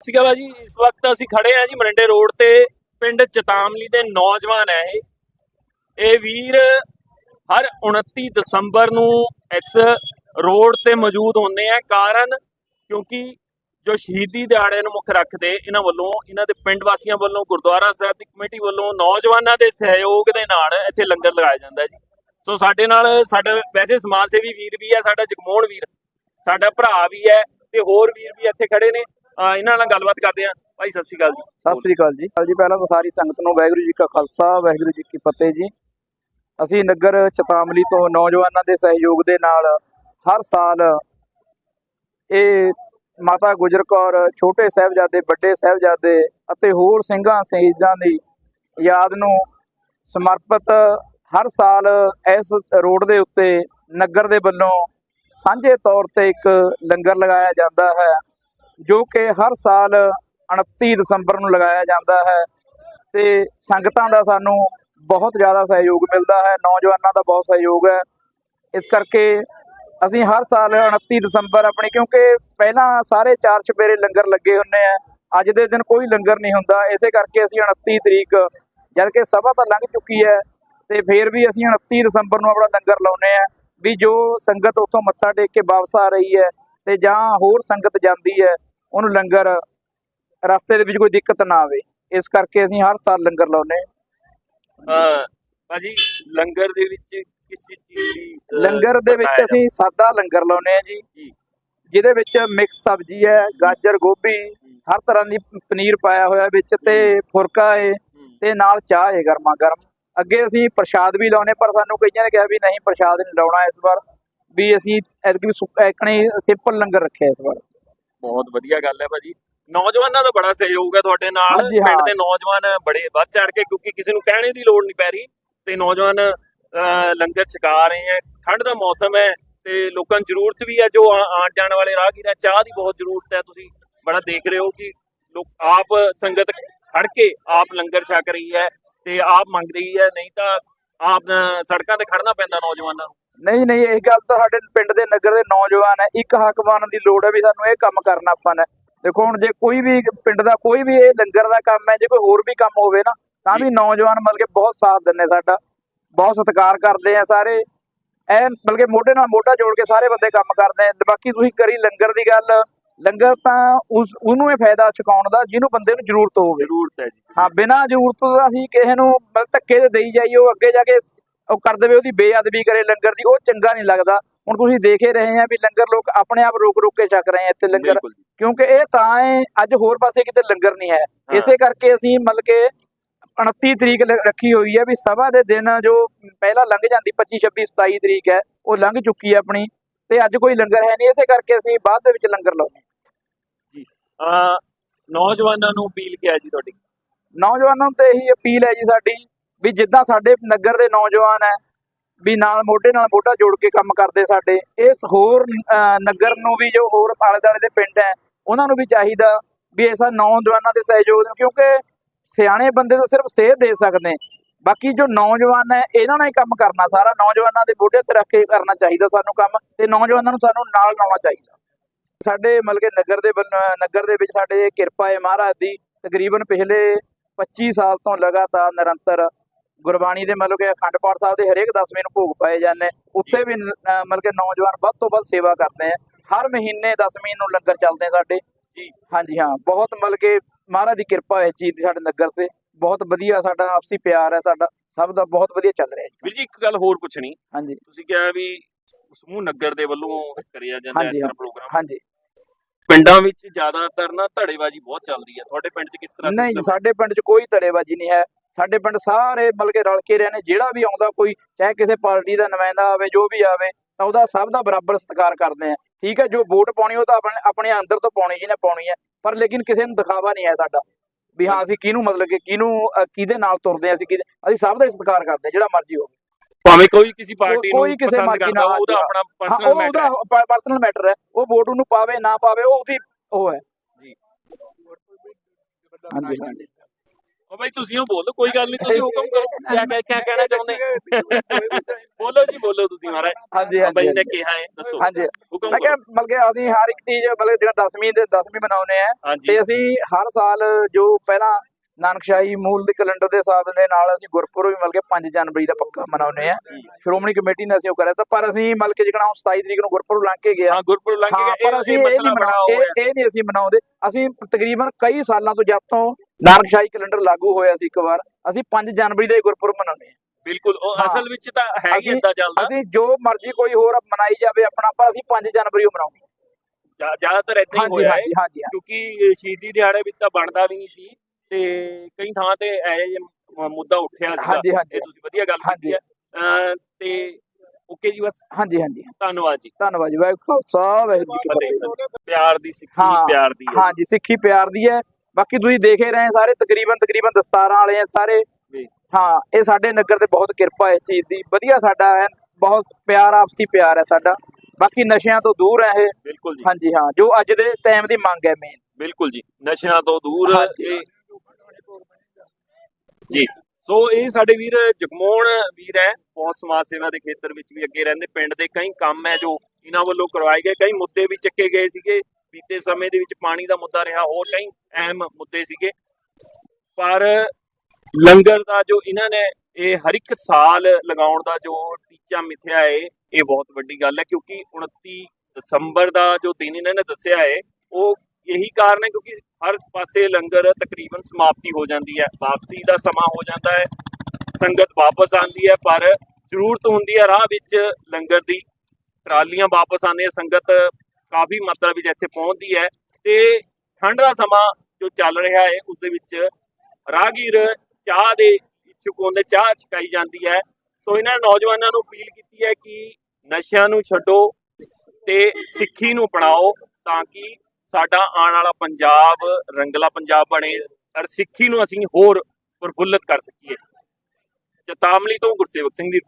ਸੀਗਾ ਬਾਜੀ, ਇਸ ਵਕਤ ਅਸੀਂ ਖੜੇ ਆ ਜੀ ਮਰਿੰਡੇ ਰੋਡ ਤੇ, ਪਿੰਡ ਚਤਾਮਲੀ ਦੇ ਨੌਜਵਾਨ ਹੈ ਇਹ। ਇਹ ਵੀਰ ਹਰ 29 ਦਸੰਬਰ ਨੂੰ ਇਸ ਰੋਡ ਤੇ ਮੌਜੂਦ ਹੁੰਦੇ ਆ, ਕਾਰਨ ਕਿਉਂਕਿ ਜੋ ਸ਼ਹੀਦੀ ਦਿਹਾੜੇ ਨੂੰ ਮੁੱਖ ਰੱਖਦੇ, ਇਹਨਾਂ ਵੱਲੋਂ, ਇਹਨਾਂ ਦੇ ਪਿੰਡ ਵਾਸੀਆਂ ਵੱਲੋਂ, ਗੁਰਦੁਆਰਾ ਸਾਹਿਬ ਦੀ ਕਮੇਟੀ ਵੱਲੋਂ, ਨੌਜਵਾਨਾਂ ਦੇ ਸਹਿਯੋਗ ਦੇ ਨਾਲ ਇੱਥੇ ਲੰਗਰ ਲਗਾਇਆ ਜਾਂਦਾ ਜੀ। ਸੋ ਸਾਡੇ ਨਾਲ, ਸਾਡਾ ਵੈਸੇ ਸਮਾਜ ਸੇਵੀ ਵੀਰ ਵੀ ਹੈ, ਸਾਡਾ ਜਗਮੋਹਨ ਵੀਰ, ਸਾਡਾ ਭਰਾ ਵੀ ਹੈ ਤੇ ਹੋਰ ਵੀਰ ਵੀ ਇੱਥੇ ਖੜੇ ਨੇ। ਇਹਨਾਂ ਨਾਲ ਗੱਲਬਾਤ ਕਰਦੇ ਆ ਭਾਈ, ਸਤਿ ਸ਼੍ਰੀ ਅਕਾਲ ਜੀ। ਸਤਿ ਸ੍ਰੀ ਅਕਾਲ ਜੀ। ਕੱਲ ਜੀ। ਪਹਿਲਾਂ ਤਾਂ ਸਾਰੀ ਸੰਗਤ ਨੂੰ ਵਾਹਿਗੁਰੂ ਜੀ ਕਾ ਖਾਲਸਾ, ਵਾਹਿਗੁਰੂ ਜੀ ਕੀ ਫਤਿਹ ਜੀ। ਅਸੀਂ ਨਗਰ ਚਤਾਮਲੀ ਤੋਂ ਨੌਜਵਾਨਾਂ ਦੇ ਸਹਿਯੋਗ ਦੇ ਨਾਲ ਹਰ ਸਾਲ ਇਹ ਮਾਤਾ ਗੁਜਰ ਕੌਰ, ਛੋਟੇ ਸਾਹਿਬਜ਼ਾਦੇ, ਵੱਡੇ ਸਾਹਿਬਜ਼ਾਦੇ ਅਤੇ ਹੋਰ ਸਿੰਘਾਂ ਸ਼ਹੀਦਾਂ ਦੀ ਯਾਦ ਨੂੰ ਸਮਰਪਿਤ ਹਰ ਸਾਲ ਇਸ ਰੋਡ ਦੇ ਉੱਤੇ ਨਗਰ ਦੇ ਵੱਲੋਂ ਸਾਂਝੇ ਤੌਰ ਤੇ ਇੱਕ ਲੰਗਰ ਲਗਾਇਆ ਜਾਂਦਾ ਹੈ। ਜੋ ਕਿ ਹਰ ਸਾਲ 29 ਦਸੰਬਰ ਨੂੰ ਲਗਾਇਆ ਜਾਂਦਾ ਹੈ ਤੇ ਸੰਗਤਾਂ ਦਾ ਸਾਨੂੰ ਬਹੁਤ ਜ਼ਿਆਦਾ ਸਹਿਯੋਗ ਮਿਲਦਾ ਹੈ, ਨੌਜਵਾਨਾਂ ਦਾ ਬਹੁਤ ਸਹਿਯੋਗ ਹੈ। ਇਸ ਕਰਕੇ ਅਸੀਂ ਹਰ ਸਾਲ 29 ਦਸੰਬਰ ਆਪਣੀ, ਕਿਉਂਕਿ ਪਹਿਲਾਂ ਸਾਰੇ ਚਾਰ ਚਪੇਰੇ ਲੰਗਰ ਲੱਗੇ ਹੁੰਨੇ ਆ, ਅੱਜ ਦੇ ਦਿਨ ਕੋਈ ਲੰਗਰ ਨਹੀਂ ਹੁੰਦਾ, ਇਸੇ ਕਰਕੇ ਅਸੀਂ 29 ਤਰੀਕ ਜਦ ਕਿ ਸਭਾ ਤਾਂ ਲੰਘ ਚੁੱਕੀ ਹੈ ਤੇ ਫਿਰ ਵੀ ਅਸੀਂ 29 ਦਸੰਬਰ ਨੂੰ ਆਪਣਾ ਲੰਗਰ ਲਾਉਨੇ ਆ ਵੀ ਜੋ ਸੰਗਤ ਉੱਥੋਂ ਮੱਥਾ ਟੇਕ ਕੇ ਵਾਪਸ ਆ ਰਹੀ ਹੈ ਤੇ ਜਾਂ ਹੋਰ ਸੰਗਤ ਜਾਂਦੀ ਹੈ ਉਹਨੂੰ ਲੰਗਰ ਰਸਤੇ ਦੇ ਵਿੱਚ ਕੋਈ ਦਿੱਕਤ ਨਾ ਆਵੇ। ਇਸ ਕਰਕੇ ਅਸੀਂ ਹਰ ਸਾਲ ਲੰਗਰ ਲਾਉਨੇ ਭਾਜੀ ਲੰਗਰ ਦੇ ਵਿੱਚ ਕਿਸ ਚੀਜ਼ ਦੀ ਲੰਗਰ ਦੇ ਵਿੱਚ ਅਸੀਂ ਸਾਦਾ ਲੰਗਰ ਲਾਉਨੇ ਆ ਜੀ। ਜਿਹਦੇ ਵਿੱਚ ਮਿਕਸ ਸਬਜ਼ੀ ਹੈ ਗਾਜਰ ਗੋਭੀ ਹਰ ਤਰ੍ਹਾਂ ਦੀ ਪਨੀਰ ਪਾਇਆ ਹੋਇਆ ਵਿੱਚ ਤੇ ਫੁਰਕਾ ਹੈ। ਤੇ ਨਾਲ ਚਾਹ ਹੈ ਗਰਮਾ ਗਰਮ ਅੱਗੇ ਅਸੀਂ ਪ੍ਰਸ਼ਾਦ ਵੀ ਲਾਉਨੇ ਪਰ ਸਾਨੂੰ ਕਈਆਂ ਨੇ ਕਿਹਾ ਵੀ ਨਹੀਂ ਪ੍ਰਸ਼ਾਦ ਨਹੀਂ ਲਾਉਣਾ ਇਸ ਵਾਰ। ਵੀ ਅਸੀਂ ਐਤਕੀ ਇਕਣੇ ਸਿੰਪਲ ਲੰਗਰ ਰੱਖਿਆ ਇਸ ਵਾਰ। ਬਹੁਤ ਵਧੀਆ ਗੱਲ ਹੈ ਭਾਜੀ। ਨੌਜਵਾਨਾਂ ਦਾ ਬੜਾ ਸਹਿਯੋਗ ਹੈ ਤੁਹਾਡੇ ਨਾਲ। ਹਾਂਜੀ, ਹਾਂ। ਪਿੰਡ ਦੇ ਨੌਜਵਾਨ ਬੜੇ ਵੱਧ ਚੜ ਕੇ ਕਿਉਂਕਿ ਕਿਸੇ ਨੂੰ ਕਹਿਣੇ ਦੀ ਲੋੜ ਨਹੀਂ ਪੈ ਰਹੀ। ਤੇ ਨੌਜਵਾਨ ਅਹ, ਲੰਗਰ ਛਕਾ ਰਹੇ ਹੈ। ਠੰਡ ਦਾ ਮੌਸਮ ਹੈ ਤੇ ਲੋਕਾਂ ਨੂੰ ਜ਼ਰੂਰਤ ਵੀ ਹੈ ਜੋ ਆ- ਆਉਣ ਜਾਣ ਵਾਲੇ ਰਾਹਗੀਰਾਂ ਚਾਹ ਦੀ ਬਹੁਤ ਜ਼ਰੂਰਤ ਹੈ। ਤੁਸੀਂ ਬੜਾ ਦੇਖ ਰਹੇ ਹੋ ਕਿ ਲੋਕ ਆਪ ਸੰਗਤ ਖੜ ਕੇ ਆਪ ਲੰਗਰ ਛਕ ਰਹੀ ਹੈ ਤੇ ਆਪ ਮੰਗ ਰਹੀ ਹੈ। ਨਹੀਂ ਤਾਂ ਆਪ ਅਹ, ਸੜਕਾਂ ਤੇ ਖੜਨਾ ਪੈਂਦਾ ਨੌਜਵਾਨਾਂ ਨੂੰ। ਨਹੀਂ ਨਹੀਂ ਇਹ ਗੱਲ ਤਾਂ ਸਾਡੇ ਪਿੰਡ ਦੇ ਨਗਰ ਦੇ ਨੌਜਵਾਨ ਹੈ। ਇੱਕ ਹੱਕ ਬਣਨ ਦੀ ਲੋੜ ਹੈ ਵੀ ਸਾਨੂੰ ਇਹ ਕੰਮ ਕਰਨਾ ਆਪਾਂ ਨੇ। ਦੇਖੋ ਹੁਣ ਜੇ ਕੋਈ ਵੀ ਪਿੰਡ ਦਾ ਕੋਈ ਵੀ ਇਹ ਲੰਗਰ ਦਾ ਕੰਮ ਹੈ ਜੇ ਕੋਈ ਹੋਰ ਵੀ ਕੰਮ ਹੋਵੇ ਨਾ ਤਾਂ ਵੀ ਨੌਜਵਾਨ ਮਤਲਬ ਕਿ ਬਹੁਤ ਸਾਥ ਦਿੰਦੇ ਸਾਡਾ। ਬਹੁਤ ਸਤਿਕਾਰ ਕਰਦੇ ਆ ਸਾਰੇ। ਐ ਮਤਲਬ ਕਿ ਮੋਢੇ ਨਾਲ ਮੋਢਾ ਜੋੜ ਕੇ ਸਾਰੇ ਬੰਦੇ ਕੰਮ ਕਰਦੇ ਆ। ਬਾਕੀ ਤੁਸੀਂ ਕਰੀ ਲੰਗਰ ਦੀ ਗੱਲ। ਲੰਗਰ ਤਾਂ ਉਸ ਉਹਨੂੰ ਇਹ ਫਾਇਦਾ ਚੁਕਾਉਣ ਦਾ ਜਿਹਨੂੰ ਬੰਦੇ ਨੂੰ ਜ਼ਰੂਰਤ ਹੋਵੇ। ਜ਼ਰੂਰਤ ਹੈ ਜੀ। ਹਾਂ ਬਿਨਾਂ ਜ਼ਰੂਰਤ ਤੋਂ ਅਸੀਂ ਕਿਸੇ ਨੂੰ ਧੱਕੇ ਤੇ ਦੇਈ ਜਾਈਏ ਉਹ ਅੱਗੇ ਜਾ ਕੇ ਉਹ ਕਰ ਦੇਵੇ ਉਹਦੀ ਬੇਅਦਬੀ ਕਰੇ ਲੰਗਰ ਦੀ ਉਹ ਚੰਗਾ ਨਹੀਂ ਲੱਗਦਾ। ਹੁਣ ਤੁਸੀਂ ਦੇਖ ਹੀ ਰਹੇ ਆ ਵੀ ਲੰਗਰ ਲੋਕ ਆਪਣੇ ਆਪ ਰੋਕ ਰੋਕ ਕੇ ਛਕ ਰਹੇ ਆ ਇੱਥੇ ਲੰਗਰ। ਜੀ। ਕਿਉਂਕਿ ਇਹ ਤਾਂ ਹੈ ਅੱਜ ਹੋਰ ਪਾਸੇ ਕਿਤੇ ਲੰਗਰ ਨਹੀਂ ਹੈ। ਇਸੇ ਕਰਕੇ ਅਸੀਂ ਮਤਲਬ ਕਿ 29 ਤਰੀਕ ਰੱਖੀ ਹੋਈ ਹੈ ਵੀ ਸਭਾ ਦੇ ਦਿਨ ਜੋ ਪਹਿਲਾਂ ਲੰਘ ਜਾਂਦੀ 25 26 27 ਤਰੀਕ ਹੈ ਉਹ ਲੰਘ ਚੁੱਕੀ ਹੈ ਆਪਣੀ। ਤੇ ਅੱਜ ਕੋਈ ਲੰਗਰ ਹੈ ਨਹੀਂ ਇਸੇ ਕਰਕੇ ਅਸੀਂ ਬਾਅਦ ਦੇ ਵਿੱਚ ਲੰਗਰ ਲਾਉਂਦੇ ਅਹ, ਨੌਜਵਾਨਾਂ ਨੂੰ ਅਪੀਲ ਕਿਹਾ ਜੀ ਤੁਹਾਡੀ? ਨੌਜਵਾਨਾਂ ਨੂੰ ਤੇ ਇਹੀ ਅਪੀਲ ਹੈ ਜੀ ਸਾਡੀ ਵੀ ਜਿੱਦਾਂ ਸਾਡੇ ਨਗਰ ਦੇ ਨੌਜਵਾਨ ਹੈ, ਵੀ ਨਾਲ ਮੋਢੇ ਨਾਲ ਮੋਢਾ ਜੋੜ ਕੇ ਕੰਮ ਕਰਦੇ ਸਾਡੇ, ਇਸ ਹੋਰ ਨਗਰ ਨੂੰ ਵੀ ਜੋ ਹੋਰ ਆਲੇ ਦੁਆਲੇ ਦੇ ਪਿੰਡ ਹੈ, ਉਹਨਾਂ ਨੂੰ ਵੀ ਚਾਹੀਦਾ ਵੀ ਐਸਾ ਨੌਜਵਾਨਾਂ ਦੇ ਸਹਿਯੋਗ ਕਿਉਂਕਿ ਸਿਆਣੇ ਬੰਦੇ ਤਾਂ ਸਿਰਫ ਸੇਧ ਦੇ ਸਕਦੇ ਬਾਕੀ ਜੋ ਨੌਜਵਾਨ ਹੈ, ਇਹਨਾਂ ਨਾਲ ਹੀ ਕੰਮ ਕਰਨਾ, ਸਾਰਾ ਨੌਜਵਾਨਾਂ ਦੇ ਮੋਢੇ ਤੇ ਰੱਖ ਕੇ ਕਰਨਾ ਚਾਹੀਦਾ ਸਾਨੂੰ ਕੰਮ, ਤੇ ਨੌਜਵਾਨਾਂ ਨੂੰ ਸਾਨੂੰ ਨਾਲ ਲਾਉਣਾ ਚਾਹੀਦਾ। ਸਾਡੇ ਮਤਲਬ ਕਿ ਨਗਰ ਦੇ ਨਗਰ ਦੇ ਵਿੱਚ ਸਾਡੇ ਕਿਰਪਾ ਹੈ ਮਹਾਰਾਜ ਦੀ, ਤਕਰੀਬਨ ਪਿਛਲੇ 25 ਸਾਲ ਤੋਂ ਲਗਾਤਾਰ ਨਿਰੰਤਰ ਗੁਰਬਾਣੀ ਦੇ ਮਤਲਬ ਕਿ ਅਖੰਡ ਪਾਠ ਸਾਹਿਬ ਦੇ ਹਰੇਕ ਦਸਵੇਂ ਨੂੰ ਭੋਗ ਪਾਏ ਜਾਂਦੇ ਉੱਥੇ ਵੀ ਮਤਲਬ ਕਿ ਨੌਜਵਾਨ ਵੱਧ ਤੋਂ ਵੱਧ ਸੇਵਾ ਕਰਦੇ ਆ। ਹਰ ਮਹੀਨੇ ਦਸਵੀਂ ਨੂੰ ਲੰਗਰ ਚੱਲਦੇ ਸਾਡੇ। ਜੀ। ਹਾਂਜੀ ਹਾਂ। ਬਹੁਤ ਮਤਲਬ ਕਿ ਮਹਾਰਾਜ ਦੀ ਕਿਰਪਾ ਹੈ ਚੀਜ਼ ਦੀ ਸਾਡੇ ਨਗਰ ਤੇ। ਬਹੁਤ ਵਧੀਆ ਸਾਡਾ ਆਪਸੀ ਪਿਆਰ ਹੈ ਸਾਡਾ। ਸਭ ਦਾ ਬਹੁਤ ਵਧੀਆ ਚੱਲ ਰਿਹਾ ਜੀ। ਵੀਰ ਜੀ ਇੱਕ ਗੱਲ ਹੋਰ ਪੁੱਛਣੀ। ਹਾਂਜੀ। ਤੁਸੀਂ ਕਿਹਾ ਵੀ ਸਮੂਹ ਨਗਰ ਦੇ ਵੱਲੋਂ ਕਰਿਆ ਜਾਂਦਾ ਹਾਂ। ਪ੍ਰੋਗਰਾਮ। ਹਾਂਜੀ। ਪਿੰਡਾਂ ਵਿੱਚ ਜ਼ਿਆਦਾਤਰ ਨਾ ਧੜੇਬਾਜ਼ੀ ਬਹੁਤ ਚੱਲਦੀ ਹੈ। ਤੁਹਾਡੇ ਪਿੰਡ 'ਚ ਕਿਸ ਤਰ੍ਹਾਂ ਨਹੀਂ? ਸਾਡੇ ਪਿੰਡ 'ਚ ਕੋਈ ਧੜੇਬਾਜ਼ੀ ਨਹੀਂ ਹੈ। ਸਾਡੇ ਪਿੰਡ ਸਾਰੇ ਮਤਲਬ ਕਿ ਰਲ ਕੇ ਰਹੇ ਨੇ ਜਿਹੜਾ ਵੀ ਆਉਂਦਾ ਕੋਈ ਚਾਹੇ ਕਿਸੇ ਪਾਰਟੀ ਦਾ ਨੁਮਾਇੰਦਾ ਆਵੇ ਜੋ ਵੀ ਆਵੇ ਤਾਂ ਉਹਦਾ ਸਭ ਦਾ ਬਰਾਬਰ ਸਤਿਕਾਰ ਕਰਦੇ ਆ। ਠੀਕ ਹੈ ਜੋ ਵੋਟ ਪਾਉਣੀ ਉਹ ਤਾਂ ਆਪਣੇ ਆਪਣੇ ਅੰਦਰ ਤੋਂ ਪਾਉਣੀ ਜਿਹਨੇ ਪਾਉਣੀ ਹੈ ਪਰ ਲੇਕਿਨ ਕਿਸੇ ਨੂੰ ਦਿਖਾਵਾ ਨਹੀਂ ਹੈ ਸਾਡਾ। ਵੀ ਹਾਂ ਅਸੀਂ ਕਿਹਨੂੰ ਮਤਲਬ ਕਿ ਕਿਹਨੂੰ ਕਿਹਦੇ ਨਾਲ ਤੁਰਦੇ ਹਾਂ ਅਸੀਂ ਅਸੀਂ ਸਭ ਦਾ ਹੀ ਸਤਿਕਾਰ ਕਰਦੇ ਹਾਂ ਜਿਹੜਾ ਮਰਜ਼ੀ ਹੋਵੇ। ਭਾਵੇਂ ਕੋਈ ਕਿਸੇ ਪਾਰਟੀ ਕੋਈ ਨੂੰ ਕਿਸੇ ਪਸੰਦ ਮਰਜ਼ੀ ਕਰਦਾ ਨਾਲ ਉਹਦਾ ਆਪਣਾ ਹਾਂ ਪਰਸਨਲ ਮੈਟਰ ਉਹਦਾ ਪਰਸਨਲ ਮੈਟਰ ਹੈ। ਉਹ ਵੋਟ ਉਹਨੂੰ ਪਾਵੇ ਨਾ ਪਾਵੇ ਉਹ ਉਹਦੀ ਉਹ ਹੈ। ਜੀ। ਹਾਂਜੀ। ਬਾਬਾ ਜੀ ਤੁਸੀਂ ਉਹ ਬੋਲੋ ਕੋਈ ਗੱਲ ਨਹੀਂ ਤੁਸੀਂ ਹੁਕਮ ਕਰੋ ਕਿਆ ਕਿਆ ਕਿਆ ਕਹਿਣਾ ਚਾਹੁੰਦੇ? ਬੋਲੋ ਜੀ ਬੋਲੋ ਤੁਸੀਂ ਮਹਾਰਾਜ। ਹਾਂਜੀ ਹਾਂਜੀ ਨੇ ਕਿਹਾ ਹੈ ਦੱਸੋ। ਹਾਂਜੀ। ਹੁਕਮ ਮੈਂ ਕਿਹਾ ਕਰੋ। ਮਤਲਬ ਕਿ ਅਸੀਂ ਹਰ ਇੱਕ ਚੀਜ਼ ਮਤਲਬ ਜਿਹੜਾ 10ਵੀਂ ਦੇ 10ਵੀਂ ਮਨਾਉਂਦੇ ਆ ਤੇ ਅਸੀਂ ਹਰ ਸਾਲ ਜੋ ਪਹਿਲਾਂ ਨਾਨਕਸ਼ਾਹੀ ਮੂਲ ਦੇ ਕੈਲੰਡਰ ਦੇ ਹਿਸਾਬ ਦੇ ਨਾਲ ਅਸੀਂ ਗੁਰਪੁਰਬ ਵੀ ਮਤਲਬ ਕਿ 5 ਜਨਵਰੀ ਦਾ ਪੱਕਾ ਮਨਾਉਂਦੇ ਆ। ਸ਼੍ਰੋਮਣੀ ਕਮੇਟੀ ਨੇ ਅਸੀਂ ਉਹ ਕਰਿਆ ਤਾਂ ਪਰ ਅਸੀਂ ਮਤਲਬ ਕਿ ਜਿਹੜਾ ਹੁਣ 27 ਤਰੀਕ ਨੂੰ ਗੁਰਪੁਰਬ ਲੰਘ ਕੇ ਗਿਆ। ਹਾਂ ਗੁਰਪੁਰ ਲੰਘ ਗਿਆ। ਪਰ ਇਹ- ਅਸੀਂ ਨਹੀਂ ਮਨਾਉਂਦੇ ਇਹ ਨਹੀਂ ਅਸੀਂ ਮਨਾਉਂਦੇ। ਅਸੀਂ ਤਕਰੀਬਨ ਕਈ ਸਾਲਾਂ ਤੋਂ ਜਦ ਤੋਂ ਨਾਨਕਸ਼ਾਹੀ ਕੈਲੰਡਰ ਲਾਗੂ ਹੋਇਆ ਸੀ ਇੱਕ ਵਾਰ। ਅਸੀਂ 5 ਜਨਵਰੀ ਦਾ ਹੀ ਗੁਰਪੁਰਬ ਮਨਾਉਂਦੇ ਹਾਂ। ਬਿਲਕੁਲ ਉਹ। ਅਸਲ ਵਿੱਚ ਤਾਂ ਹੈ ਹੀ ਇਦਾਂ ਚੱਲਦਾ। ਅਸੀਂ ਜੋ ਮਰਜ਼ੀ ਕੋਈ ਹੋਰ ਮਨਾਈ ਜਾਵੇ ਆਪਣਾ ਪਰ ਅਸੀਂ 5 ਜਨਵਰੀ ਨੂੰ ਮਨਾਉਂਦੇ ਜ਼ਿਆ- ਜ਼ਿਆਦਾਤਰ ਇਦਾਂ ਹੀ ਹੋਇਆ ਹੈ। ਕਿਉਂਕਿ ਸ਼ਹੀਦੀ ਦਿਹਾੜੇ ਵਿੱਚ ਤਾਂ ਬਣਦਾ ਵੀ ਨਹੀਂ ਸੀ ਤੇ ਕਈ ਥਾਂ ਤੇ ਜਿਹਾ ਮੁੱਦਾ ਉੱਠਿਆ ਹਾਂਜੀ ਹਾਂਜੀ। ਤੁਸੀਂ ਵਧੀਆ ਗੱਲ ਕੀਤੀ। ਹੈ। ਤੇ ਓਕੇ ਜੀ ਬਸ। ਹਾਂਜੀ ਹਾਂਜੀ। ਧੰਨਵਾਦ ਜੀ। ਧੰਨਵਾਦ ਜੀ। ਵਾਹਿਗੁਰੂ ਖਾਲਸਾ ਵਾਹਿਗੁਰੂ ਪਿਆਰ ਦੀ ਸਿੱਖੀ। ਪਿਆਰ ਦੀ ਹੈ। ਹਾਂਜੀ ਸਿੱਖੀ ਪਿਆਰ ਦੀ ਹੈ। ਬਾਕੀ ਤੁਸੀਂ ਦੇਖ ਹੀ ਰਹੇ ਸਾਰੇ ਤਕਰੀਬਨ ਤਕਰੀਬਨ ਦਸਤਾਰਾਂ ਵਾਲੇ ਆ ਸਾਰੇ। ਹਾਂ ਇਹ ਸਾਡੇ ਨਗਰ ਤੇ ਬਹੁਤ ਕਿਰਪਾ ਹੈ ਇਸ ਚੀਜ਼ ਦੀ। ਵਧੀਆ ਸਾਡਾ ਹੈ ਬਹੁਤ ਪਿਆਰ ਆਪਸੀ ਪਿਆਰ ਹੈ ਸਾਡਾ। ਬਾਕੀ ਨਸ਼ਿਆਂ ਤੋਂ ਦੂਰ ਹੈ ਇਹ। ਬਿਲਕੁਲ ਜੀ। ਹਾਂਜੀ ਹਾਂ ਜੋ ਅੱਜ ਦੇ ਟਾਈਮ ਦੀ ਮੰਗ ਹੈ ਮੇਨ ਬਿਲਕੁਲ ਜੀ ਨਸ਼ਿਆਂ ਤੋਂ ਦੂਰ। ਇਹ ਜੀ। ਸੋ ਇਹ ਸਾਡੇ ਵੀਰ ਜਗਮੋਹਨ ਵੀਰ ਹੈ ਬਹੁਤ ਸਮਾਜ ਸੇਵਾ ਦੇ ਖੇਤਰ ਵਿੱਚ ਵੀ ਅੱਗੇ ਰਹਿੰਦੇ। ਪਿੰਡ ਦੇ ਕਈ ਕੰਮ ਹੈ ਜੋ ਇਹਨਾਂ ਵੱਲੋਂ ਕਰਵਾਏ ਗਏ। ਕਈ ਮੁੱਦੇ ਵੀ ਚੱਕੇ ਗਏ ਸੀਗੇ। ਬੀਤੇ ਸਮੇਂ ਦੇ ਵਿੱਚ ਪਾਣੀ ਦਾ ਮੁੱਦਾ ਰਿਹਾ, ਹੋਰ ਕਈ ਅਹਿਮ ਮੁੱਦੇ ਸੀਗੇ। ਪਰ ਲੰਗਰ ਦਾ ਜੋ ਇਹਨਾਂ ਨੇ, ਇਹ ਹਰ ਇੱਕ ਸਾਲ ਲਗਾਉਣ ਦਾ ਜੋ ਟੀਚਾ ਮਿਥਿਆ ਹੈ, ਇਹ ਬਹੁਤ ਵੱਡੀ ਗੱਲ ਹੈ, ਕਿਉਂਕਿ 29 ਦਸੰਬਰ ਦਾ ਜੋ ਦਿਨ ਇਹਨਾਂ ਨੇ ਦੱਸਿਆ ਹੈ, ਉਹ ਇਹੀ ਕਾਰਨ ਹੈ, ਕਿਉਂਕਿ ਹਰ ਪਾਸੇ ਲੰਗਰ ਤਕਰੀਬਨ ਸਮਾਪਤੀ ਹੋ ਜਾਂਦੀ ਹੈ, ਵਾਪਸੀ ਦਾ ਸਮਾਂ ਹੋ ਜਾਂਦਾ ਹੈ, ਸੰਗਤ ਵਾਪਸ ਆਉਂਦੀ ਹੈ, ਪਰ ਜ਼ਰੂਰਤ ਹੁੰਦੀ ਹੈ ਰਾਹ ਵਿੱਚ ਲੰਗਰ ਦੀ, ਟਰਾਲੀਆਂ ਵਾਪਸ ਆਉਂਦੀਆਂ, ਸੰਗਤ ਕਾਫੀ ਮਾਤਰਾ ਵਿੱਚ ਇੱਥੇ ਪਹੁੰਚਦੀ ਹੈ ਤੇ ਠੰਡ ਦਾ ਸਮਾਂ ਜੋ ਚੱਲ ਰਿਹਾ ਹੈ, ਉਸ ਦੇ ਵਿੱਚ ਰਾਹਗੀਰ ਚਾਹ ਦੇ ਇੱਛੁਕ ਹੁੰਦੇ ਚਾਹ ਛਕਾਈ ਜਾਂਦੀ ਹੈ। ਸੋ ਇਹਨਾਂ ਨੌਜਵਾਨਾਂ ਨੂੰ ਅਪੀਲ ਕੀਤੀ ਹੈ ਕਿ ਨਸ਼ਿਆਂ ਨੂੰ ਛੱਡੋ ਤੇ ਸਿੱਖੀ ਨੂੰ ਅਪਣਾਓ ਤਾਂ ਕਿ ਸਾਡਾ ਆਉਣ ਵਾਲਾ ਪੰਜਾਬ, ਰੰਗਲਾ ਪੰਜਾਬ ਬਣੇ ਔਰ ਸਿੱਖੀ ਨੂੰ ਅਸੀਂ ਹੋਰ ਪ੍ਰਫੁੱਲਤ ਕਰ ਸਕੀਏ। ਚਤਾਮਲੀ ਤੋਂ ਗੁਰਸੇਵਕ ਸਿੰਘ ਦੀ